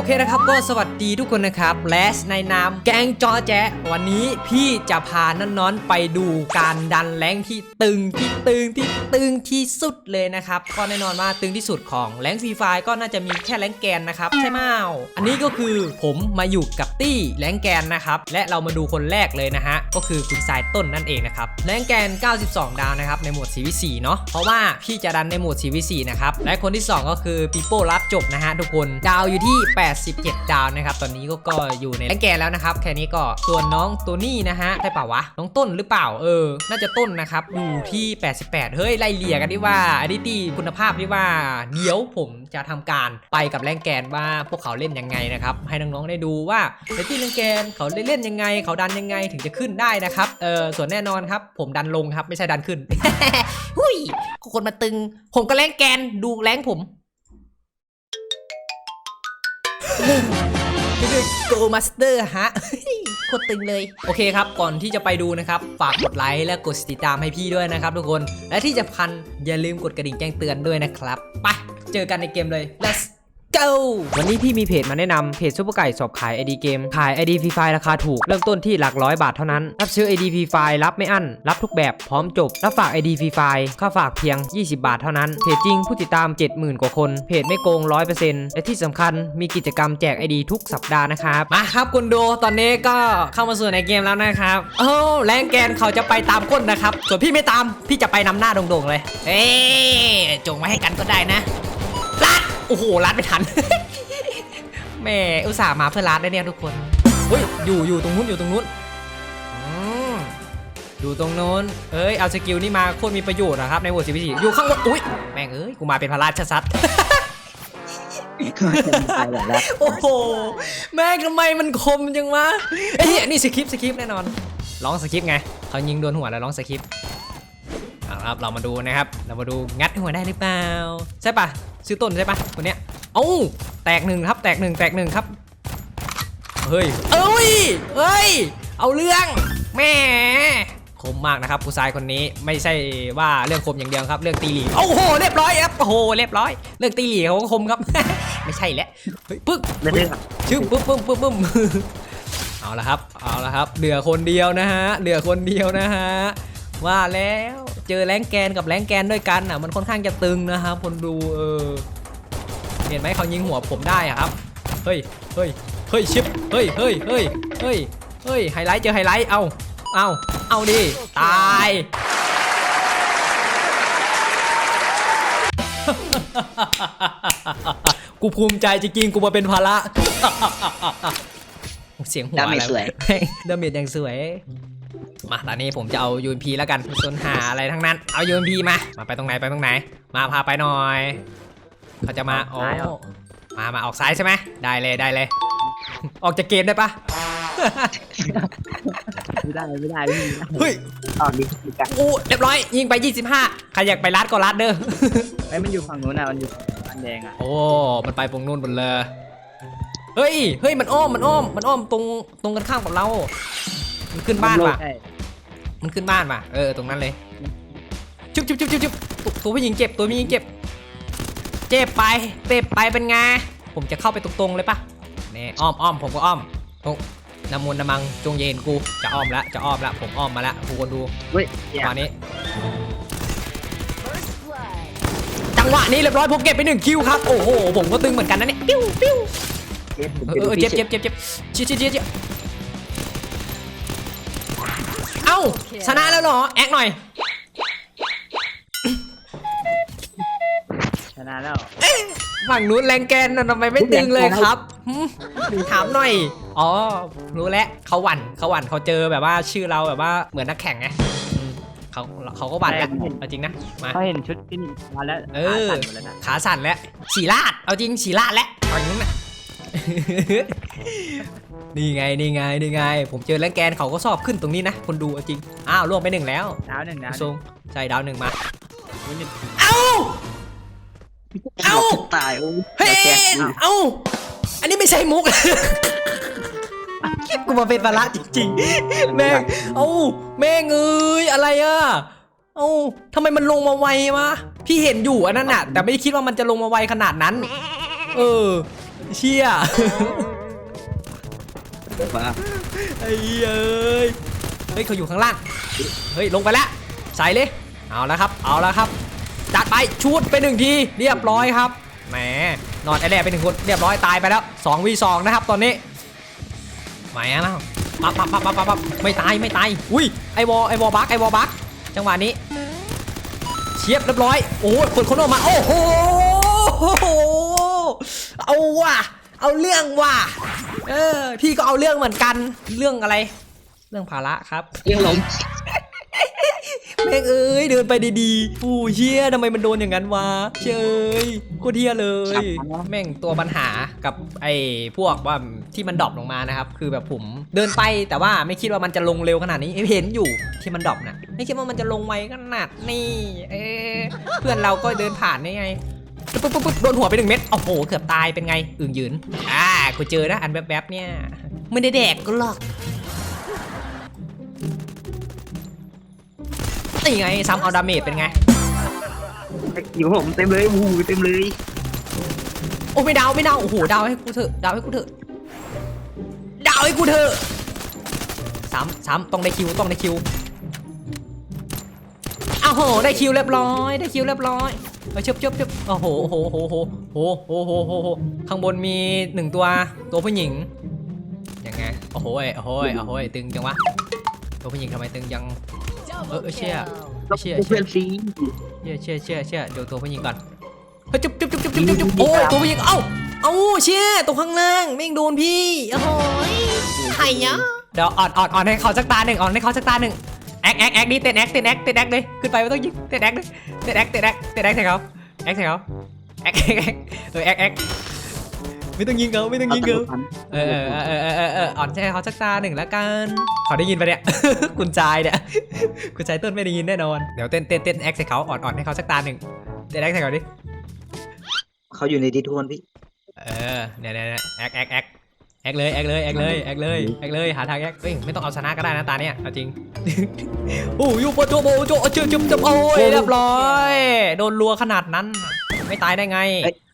โอเคนะครับก็สวัสดีทุกคนนะครับและในนามแกงจอแจ๊วันนี้พี่จะพาน้อนๆไปดูการดันแรงที่ตึงที่ตึงที่ตึงที่สุดเลยนะครับก็แน่นอนว่าตึงที่สุดของแรงฟรีไฟก็น่าจะมีแค่แรงแกนนะครับใช่ไหมอันนี้ก็คือผมมาอยู่กับตี้แรงแกนนะครับและเรามาดูคนแรกเลยนะฮะก็คือคุณสายต้นนั่นเองนะครับแรงแกน 92 ดาวนะครับในโหมด CVC เนาะเพราะว่าพี่จะดันในโหมด CVC นะครับและคนที่สองก็คือปีโป้รับจบนะฮะทุกคนดาวอยู่ที่8 87 ดาวนะครับ ตอนนี้ก็ก็อยู่ในแรงแกนแล้วนะครับ แค่นี้ก็ส่วนน้องตัวนี้นะฮะใช่เปล่าวะ น้องต้นหรือเปล่า เออ น่าจะต้นนะครับ อยู่ที่ 88 เฮ้ย ไล่เลี่ยกันดีว่าอดิตี้คุณภาพที่ว่า เดี๋ยวผมจะทำการไปกับแรงแกนว่าพวกเขาเล่นยังไงนะครับ ให้น้องๆได้ดูว่าเดตี้แรงแกนเขาเล่นยังไง เขาดันยังไงถึงจะขึ้นได้นะครับ เออ ส่วนแน่นอนครับ ผมดันลงครับ ไม่ใช่ดันขึ้น หุยคนมาตึง ผมก็แรงแกนดูแรงผม โกมาสเตอร์ฮะโคตรตึงเลย โอเคครับ ก่อนที่จะไปดูนะครับ ฝากกดไลค์และกดติดตามให้พี่ด้วยนะครับทุกคน และที่จะพันอย่าลืมกดกระดิ่งแจ้งเตือนด้วยนะครับ ไป เจอกันในเกมเลย let's go วันนี้พี่มีเพจมาแนะนำเพจซุปเปอร์ไก่สอบขาย ID เกม ขาย ID ฟรีไฟราคาถูก เริ่มต้นที่หลักร้อยบาทเท่านั้น รับซื้อ ID ฟรีไฟรับไม่อั้น รับทุกแบบพร้อมจบ รับฝาก ID ฟรีไฟค่าฝากเพียง 20 บาทเท่านั้น เพจจริงผู้ติดตาม 70,000 กว่าคน เพจไม่โกง 100%และที่สำคัญมีกิจกรรมแจก ID ทุกสัปดาห์นะครับ มาครับคุณดูตอนนี้ก็เข้ามาสู่ในเกมแล้วนะครับโอ้แรงแกนเขาจะไปตามก้นนะครับ ส่วนพี่ไม่ตามพี่จะไปนำหน้าโด่งๆเลย เอ๊จงไว้ให้กันก็ได้นะลัด โอ้โหลัดไม่ทัน แม่อุตส่าห์มาเพื่อลัดได้เนี่ยทุกคนเฮ้ยอยู่อยู่ตรงนู้นอยู่ตรงนู้นอืมอยู่ตรงนู้นเอ้ยเอาสกิลนี่มาโคตรมีประโยชน์นะครับในบทสิบสี่อยู่ข้างบนอุ้ยแม่งเอ้ยกูมาเป็นพระราชสัตว์โอ้โหแม่งทำไมมันคมจังวะไอ้เหี้ยนี่สคริปต์สคริปต์แน่นอนร้องสคริปต์ไงเขายิงโดนหัวแล้วร้องสคริปต์เอาละครับเรามาดูนะครับ เรามาดูงัดหัวได้หรือเปล่า ใช่ปะ ซื้อต้นใช่ปะคนเนี้ยเอ้าแตกหนึ่งครับ แตกหนึ่งแตกหนึ่งครับ เฮ้ย เอ้ยเฮ้ย เอาเรื่องแหม่คมมากนะครับผู้ชายคนนี้ไม่ใช่ว่าเรื่องคมอย่างเดียวครับเรื่องตีหลีโอ้โหเรียบร้อยครับโอ้โหเรียบร้อย เรื่องตีหลีเขาก็คมครับ ไม่ใช่แล้วเฮ้ยปึ๊กเรื่องชึ้งปึ๊บปึ๊บปึ๊บปึ๊บเอาละครับเอาละครับเหลือคนเดียวนะฮะเหลือคนเดียวนะฮะ ว่าแล้วเจอแรงแกนกับแรงแกนด้วยกันอะ มันค่อนข้างจะตึงนะครับคนดูเออเห็นไหมเขายิงหัวผมได้อะครับเฮ้ยเฮ้ยเฮ้ยชิปเฮ้ยเฮ้ยเฮ้ยเฮ้ยเฮ้ยไฮไลท์เจอไฮไลท์เอาเอาเอาดิตายกูภูมิใจจริงๆกูมาเป็นภาระเสียงหัวดาเมจอะไรสวยดาเมจยังสวย มาตอนนี้ผมจะเอา UMP แล้วกันไม่สนหาอะไรทั้งนั้น เอา UMP มา มาไปตรงไหนไปตรงไหน มาพาไปหน่อย เขาจะมาโอ้ซ้ายเหรอมามาออกซ้ายใช่ไหมได้เลยได้เลย ออกจากเกมได้ปะไม่ได้ไม่ได้ไม่ได้เฮ้ยตอนนี้คือกันโอ้เรียบร้อยยิงไป 25ใครอยากไปรัดก็รัดเด้อไอ้ยมันอยู่ฝั่งนู้นอะมันอยู่ฝั่งแดงอะโอ้มันไปตรงนู้นหมดเลยเฮ้ยเฮ้ยมันอ้อมมันอ้อมมันอ้อมตรงตรงกันข้ามกับเรา มันขึ้นบ้านว่ะใช่ มันขึ้นบ้านว่ะเออตรงนั้นเลยชุบชุบชุบชุบชุบตัวตัวผู้หญิงเจ็บตัวผู้หญิงเจ็บ เจ็บไปเจ็บไปเป็นไงผมจะเข้าไปตรงๆเลยปะนี่อ้อมอ้อมผมก็อ้อมตรงน้ำมูลน้ำมังจงเย็นกูจะอ้อมละจะอ้อมละผมอ้อมมาละทุกคนดูเฮ้ยจัเนี่งยหวะนี้ จังหวะนี้เรียบร้อยผมเก็บไปหนึ่งคิวครับโอ้โหผมก็ตึงเหมือนกันนะเนี่ยปิ้วปิ้วเจ็บเออเออเจ็บเจ็บเจ็บเจ็บเจี๊ยบ อ้า ชนะแล้วเหรอ แอคหน่อย ชนะแล้ว ฝั่งนู้นแรงแกนน่ะทำไมไม่ตึงเลยครับหึถามหน่อย อ๋อ รู้แล้วเขาหวั่นเขาหวั่นเขาเจอแบบว่าชื่อเราแบบว่าเหมือนนักแข่งไงอืมเขาเขาก็หวั่นแหละเอาจริงนะ มา เขาเห็นชุดที่นี่มาแล้วเออ ขาสั่นหมดแล้วนะ ขาสั่นแล้วฉีลาด เอาจริงฉีลาดแล้วฝั่งนู้นน่ะ นี่ไงนี่ไงนี่ไง ผมเจอแรงแกนเขาก็สอบขึ้นตรงนี้นะ คนดูเอาจริง อ้าวล่วงไปหนึ่งแล้วดาวหนึ่งดาวหทรนึ่งงใช่ดาวหนึ่งมาอุ๊ยหนึ่งเอ้า เอ้า ตายโอ้ยเฮ้ยแกะอะเอ้า อันนี้ไม่ใช่มุกคิดกูมาเป็นภาระจริงๆ แม่ง เอ้า แม่งเอ้ยอะไรอะ เอ้าทำไมมันลงมาไววะ พี่เห็นอยู่อันนั้นน่ะ แต่ไม่ได้คิดว่ามันจะลงมาไวขนาดนั้น เออ เชี่ยว่าไอ้เอ้ยเฮ้ยเขาอยู่ข้างล่างเฮ้ยลงไปแล้วใส่เลยเอาแล้วครับเอาแล้วครับจัดไปชูดไปหนึ่งทีเรียบร้อยครับแหมนอนไอแร่ไปหนึ่งคนเรียบร้อยตายไปแล้ว2 v 2นะครับตอนนี้แหมแล้วปั๊บปั๊บปั๊บปั๊บปั๊บปั๊บไม่ตายไม่ตายอุ้ยไอวอไอวอบักไอวอบักจังหวะนี้เชียบเรียบร้อยโอ้ยเปิดคนออกมาโอ้โห เอาว่ะ เอาเรื่องว่ะ เออ พี่ก็เอาเรื่องเหมือนกัน เรื่องอะไร เรื่องภาระครับ เรื่องลมแม่งเอ้ยเดินไปดีๆอู้เชี่ยทำไมมันโดนอย่างนั้นวะเชยโคตรเทียเลย แม่งตัวปัญหากับไอ้พวกว่าที่มันดรอปลงมานะครับ คือแบบผมเดินไปแต่ว่าไม่คิดว่ามันจะลงเร็วขนาดนี้เห็นอยู่ที่มันดรอปนะไม่คิดว่ามันจะลงไวขนาดนี้เออเพื่อนเราก็เดินผ่านได้ไง ปุ๊บปุ๊บปุ๊บโดนหัวไปหนึ่งเม็ดโอ้โหเกือบตายเป็นไงอึ่งยืนอ่ากูเจอนะอันแวบๆเนี่ยไม่ได้แดกก็หรอกนี่ไงซ้ำเอาดาเมจเป็นไงอยู่ผมเต็มเลยวูเต็มเลยโอ้ไม่ดาวไม่ดาวโอ้โหดาวให้กูเถอะดาวให้กูเถอะดาวให้กูเถอะซ้ำซ้ำต้องได้คิวต้องได้คิวอ้าวโหได้คิวเรียบร้อยได้คิวเรียบร้อย เอาเชิบเชิบเชิบโอ้โหโอ้โหโอ้โหโอ้โหโอ้โหโอ้โหข้างบนมีหนึ่งตัว ตัวผู้หญิง ยังไง โอ้โหโอ้โหโอ้โหตึงจังวะ ตัวผู้หญิงทำไมตึงยังเออเออเชี่ยเชี่ยเพื่เชี่อยนซีเชี่ยเชี่ยเชี่ยเชี่ยเดี๋ยวตัวผู้หญิงก่อนเฮ้ยจุ๊บจุ๊บจุ๊บจุ๊บจุ๊บจุ๊บโอ้ยตัวผู้หญิงเอ้าเอ้าเชี่ยตัวข้างล่างแม่งโดนพี่โอ้โหไข่ยะเดี๋ยวอ่อนอ่อนอ่อนให้เขาสักตาหนึ่งอ่อนให้เขาสักตาหนึ่ง แอคแอคแอคนี่เต้นแอคเต้นแอคเต้นแอคเลยขึ้นไปไม่ต้องยิงเต้นแอคเลยเต้นแอคเต้นแอคเต้นแอคใส่เขาแอคใส่เขาแอคแอคแอคเออแอคแอคไม่ต้องยิงเขาไม่ต้องยิงเขาเออเออเออเออเออเอออ่อนใจเขาสักตาหนึ่งแล้วกันเขาได้ยินปะเนี่ยคุณชายเนี่ยคุณชายต้นไม่ได้ยินแน่นอนเดี๋ยวเต้นเต้นเต้นแอคใส่เขาอ่อนอ่อนให้เขาสักตาหนึ่งเต้นแอคใส่เขาดิเขาอยู่ในดิสทุกคนพี่เออเนี่ยเนี่ยเนี่ยแอคแอคแอค แอคเลยแอคเลยแอคเลยแอคเลยแอคเลยหาทางแอคเฮ้ยไม่ต้องเอาชนะก็ได้นะตาเนี่ยเอาจริงโอ้ยโปโจโบโจเจุ๊บจุ๊บจุ๊บโอ้ยเรียบร้อยโดนรัวขนาดนั้น ไม่ตายได้ไง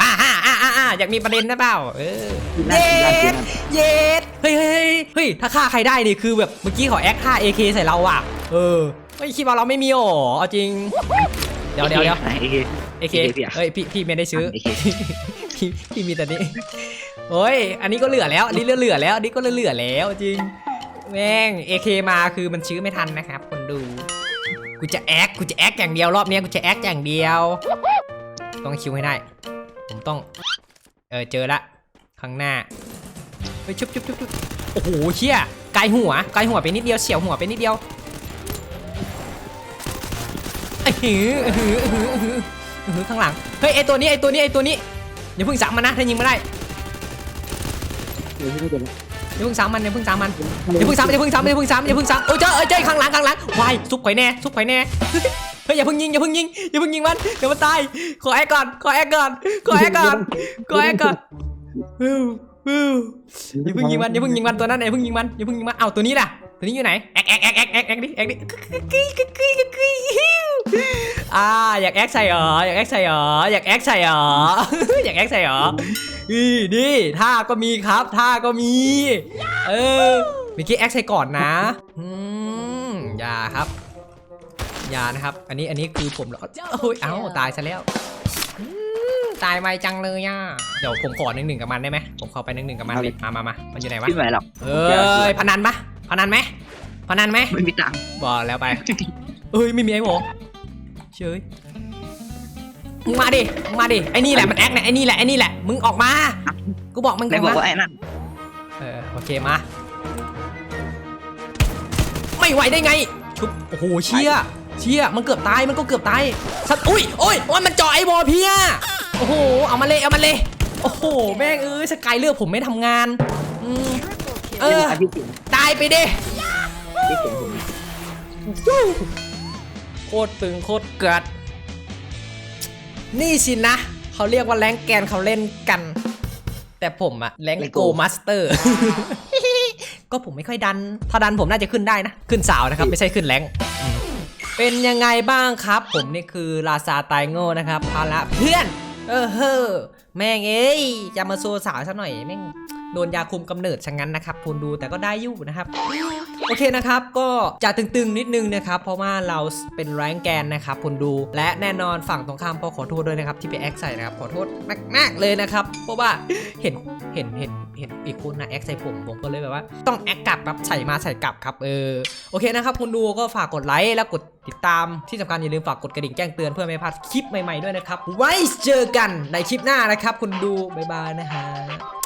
อ่าอ่าอ่าอ่าอยากมีประเด็นนะเปล่าเออนั่นนั่นนั่นเย็ดเฮ้ยเฮ้ยเฮ้ยเฮ้ยถ้าฆ่าใครได้นี่คือแบบเมื่อกี้เขาแอคฆ่า AK ใส่เราอะเออเฮ้ยคิดว่าเราไม่มีหรอเอาจริงเดี๋ยวเดี๋ยวเดี๋ยวไหนเอเค AK AK พี่อะเฮ้ยพี่พี่ไม่ได้ซื้อ AK พี่พี่มีแต่นี้โอ้ยอันนี้ก็เหลือแล้วอันนี้เหลือเหลือแล้วอันนี้ก็เหลือเหลือแล้วจริงแม่ง AK มาคือมันชื้อไม่ทันนะครับคนดู กูจะแอคกูจะแอคอย่างเดียวรอบนี้กูจะแอคอย่างเดียว ต้องคิวให้ได้ ผมต้อง เออเจอละข้างหน้าเฮ้ยชุบชุบชุบชุบโอ้โหเชี่ยไกลหัวไกลหัวไปนิดเดียวเฉียวหัวไปนิดเดียวไอ้หือไอ้หือไอ้หือไอ้หือหือข้างหลังเฮ้ยไอตัวนี้ไอตัวนี้ไอตัวนี้ อย่าเพิ่งสามมันนะถ้ายิงไม่ได้อย่าเพิ่งสามมันอย่าเพิ่งสามมันอย่าเพิ่งสามอย่าเพิ่งสามอย่าเพิ่งสามอย่าเพิ่งสามโอ้ยเจ้าเอ้ยเจ้าข้างหลังข้างหลังวายซุปไข่แน่ซุปไข่แน่เฮ้ยอย่าเพิ่งยิงอย่าเพิ่งยิงอย่าเพิ่งยิงมันเดี๋ยวมันตายขอแอคก่อนขอแอคก่อนขอแอคก่อนขอแอคก่อนวิววิวอย่าเพิ่งยิงมันอย่าเพิ่งยิงมันตัวนั้นอย่าเพิ่งยิงมันอย่าเพิ่งยิงมันเอาตัวนี้ล่ะ ตัวนี้อยู่ไหนแอกแอกแอกแอกแอกแอกดิแอกดิกึ๊กกึ๊กกึ๊กกึ๊กกึ๊กฮิวอ่าอยากแอกใส่เหรออยากแอกใส่เหรออยากแอกใส่เหรออยากแอกใส่เหรออีนี่ท่าก็มีครับท่าก็มี เออเมื่อกี้แอกใส่ก่อนนะอืมอย่าครับอย่านะครับ อันนี้อันนี้คือผมเหรอโอ้ยเอ้าตายซะแล้วอืมตายไวจังเลยอะเดี๋ยวผมขอหนึ่งหนึ่งกับมันได้ไหมผมขอไปหนึ่งหนึ่งกับมันดิมามามามันอยู่ไหนวะพี่ไหวหรอกเอ้ยพนันปะ พนันไหมพนันไหมไม่มีตังค์บอกแล้วไปเอ้ยไม่มีไอ้หมอเฉยมึงมาดิมึงมาดิไอ้นี่แหละมันแอคเนี่ยไอ้นี่แหละไอ้นี่แหละมึงออกมากูบอกมึงไหนออกบอกมาว่าไอ้นั่นเออโอเคมาไม่ไหวได้ไงชุบโอ้โหเชี่ยเชี่ยมันเกือบตายมันก็เกือบตายสัตว์อุ้ยโอ้ยโอ้ยมันเจาะไอ้บอเพียโอ้โหเอามาเลยเอามาเลยโอ้โหแม่งเอ้ยสกายเลือกผมไม่ทำงานอืมเออพี่เสียงตายไปดิพี่เสียงผมโคตรตึงโคตรเกิด นี่สินะ เขาเรียกว่าแรงแกนเขาเล่นกัน แต่ผมอะแรงโกมาสเตอร์ ก็ผมไม่ค่อยดัน ถ้าดันผมน่าจะขึ้นได้นะ ขึ้นสาวนะครับ ไม่ใช่ขึ้นแรงอืมเป็นยังไงบ้างครับ ผมนี่คือลาซาไตโง่นะครับภาระเพื่อน เออเฮ้อแม่งเอ้ยจะมาโซสาวซะหน่อยแม่ง โดนยาคุมกำเนิดชะงั้นนะครับคุณดูแต่ก็ได้อยู่นะครับ โอเคนะครับ ก็จะตึงๆนิดนึงนะครับ เพราะว่าเราเป็นแรงแกนนะครับคุณดู และแน่นอนฝั่งตรงข้ามก็ขอโทษด้วยนะครับที่ไปแอคใส่นะครับขอโทษมากๆเลยนะครับ เพราะว่าเห็นเห็นเห็นเห็นอีกคนนะแอคใส่ผมผมก็เลยแบบว่า ต้องแอคกลับแบบใส่มาใส่กลับครับเออโอเคนะครับคุณดูก็ฝากกดไลค์แล้วกดติดตามที่สำคัญอย่าลืมฝากกดกระดิ่งแจ้งเตือนเพื่อไม่พลาดคลิปใหม่ๆด้วยนะครับ ไว้เจอกันในคลิปหน้านะครับ คุณดู บ๊ายบายนะฮะ